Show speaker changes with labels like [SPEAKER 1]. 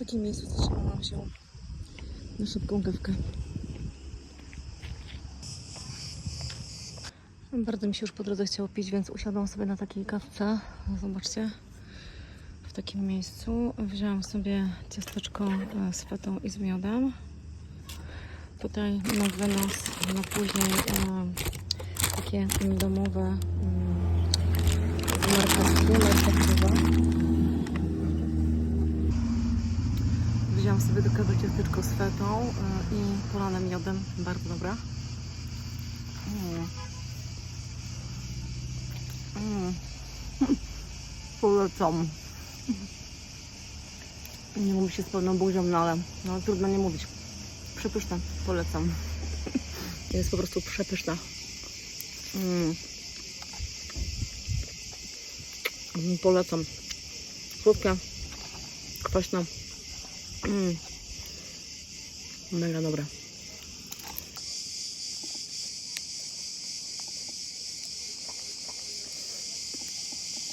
[SPEAKER 1] takim miejscu zatrzymałam się na szybką kawkę. Bardzo mi się już po drodze chciało pić, więc usiadłam sobie na takiej kawce. Zobaczcie. W takim miejscu. Wzięłam sobie ciasteczko e, z fetą i z miodem. Tutaj na wynos, na później e, takie domowe mm, z marchewki, Wziąłam sobie do kawy ciasteczko z fetą y, i polane miodem. Bardzo dobra. Mm. Mm. Polecam. Nie mówi się z pełną buzią, no ale no, trudno nie mówić. Przepyszna. Polecam. Jest po prostu przepyszna. Mm. Mm, Polecam. Słodka, kwaśna. Mm. Mega dobra.